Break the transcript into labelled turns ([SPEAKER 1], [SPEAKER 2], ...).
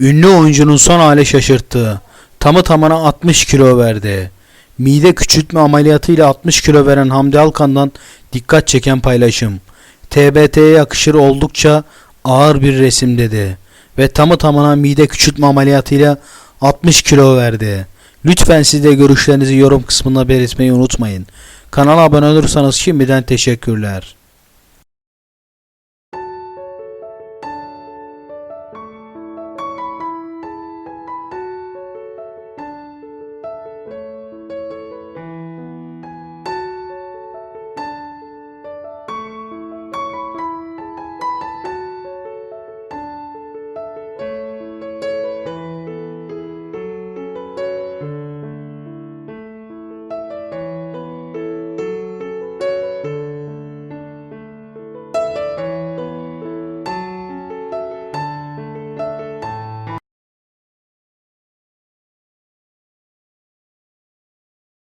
[SPEAKER 1] Ünlü oyuncunun son hali şaşırttı. Tamı tamına 60 kilo verdi. Mide küçültme ameliyatıyla 60 kilo veren Hamdi Alkan'dan dikkat çeken paylaşım. TBT'ye yakışır oldukça ağır bir resim dedi. Ve tamı tamına mide küçültme ameliyatıyla 60 kilo verdi. Lütfen siz de görüşlerinizi yorum kısmında belirtmeyi unutmayın. Kanala abone olursanız şimdiden teşekkürler.